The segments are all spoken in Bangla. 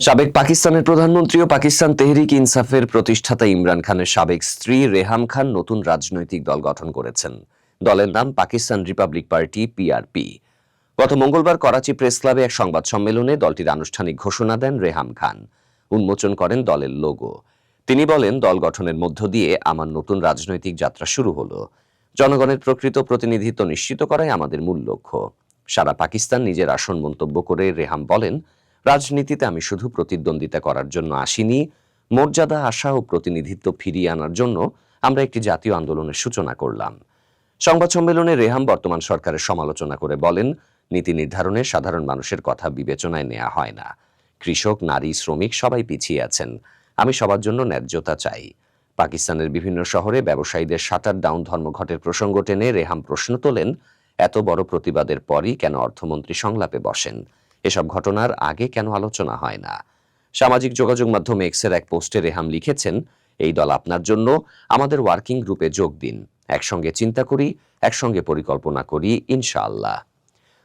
সাবেক পাকিস্তানের প্রধানমন্ত্রী ও পাকিস্তান তেহরিক ইনসাফের প্রতিষ্ঠাতা ইমরান খানের সাবেক স্ত্রী রেহাম খান নতুন রাজনৈতিক দল গঠন করেছেন। দলের নাম পাকিস্তান রিপাবলিক পার্টি, পিআরপি। গত মঙ্গলবার করাচি প্রেস ক্লাবে এক সংবাদ সম্মেলনে দলটির আনুষ্ঠানিক ঘোষণা দেন রেহাম খান। উন্মোচন করেন দলের লোগো। তিনি বলেন, দল গঠনের মধ্য দিয়ে আমার নতুন রাজনৈতিক যাত্রা শুরু হলো। জনগণের প্রকৃত প্রতিনিধিত্ব নিশ্চিত করাই আমাদের মূল লক্ষ্য। সারা পাকিস্তান নিজের আসন মন্তব্য করে রেহাম বলেন রাজনীতিতে আমি শুধু প্রতিদ্বন্দ্বিতা করার জন্য আসিনি, মর্যাদা, আশা ও প্রতিনিধিত্ব ফিরিয়ে আনার জন্য আমরা একটি জাতীয় আন্দোলনের সূচনা করলাম। সংবাদ সম্মেলনে রেহাম বর্তমান সরকারের সমালোচনা করে বলেন, নীতি নির্ধারণে সাধারণ মানুষের কথা বিবেচনায় নেওয়া হয় না। কৃষক, নারী, শ্রমিক সবাই পিছিয়ে আছেন। আমি সবার জন্য ন্যায্যতা চাই। পাকিস্তানের বিভিন্ন শহরে ব্যবসায়ীদের শাটার ডাউন ধর্মঘটের প্রসঙ্গ টেনে রেহাম প্রশ্ন তোলেন, এত বড় প্রতিবাদের পরই কেন অর্থমন্ত্রী সংলাপে বসেন? এসব ঘটনার আগে কেন আলোচনা হয় না? সামাজিক যোগাযোগ মাধ্যম এক্সের এক পোস্টে রেহাম লিখেছেন, এই দল আপনার জন্য আমাদের ওয়ার্কিং গ্রুপে যোগ দিন। একসঙ্গে চিন্তা করি, একসঙ্গে পরিকল্পনা করি, ইনশাআল্লাহ।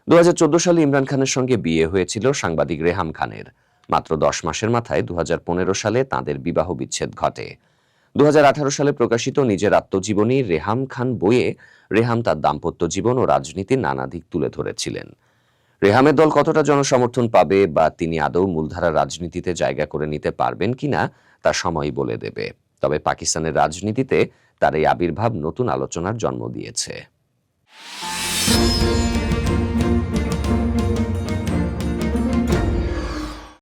দু হাজার চোদ্দ সালে ইমরান খানের সঙ্গে বিয়ে হয়েছিল সাংবাদিক রেহাম খানের। মাত্র দশ মাসের মাথায় দু হাজার পনেরো সালে তাঁদের বিবাহ বিচ্ছেদ ঘটে। দু হাজার আঠারো সালে প্রকাশিত নিজের আত্মজীবনী রেহাম খান বইয়ে রেহাম তার দাম্পত্য জীবন ও রাজনীতির নানা দিক তুলে ধরেছিলেন। রেহামের দল কতটা জনসমর্থন পাবে বা তিনি আদৌ মূলধারা রাজনীতিতে জায়গা করে নিতে পারবেন কিনা, তা সময় বলে দেবে। তবে পাকিস্তানের রাজনীতিতে তার এই আবির্ভাব নতুন আলোচনার জন্ম দিয়েছে।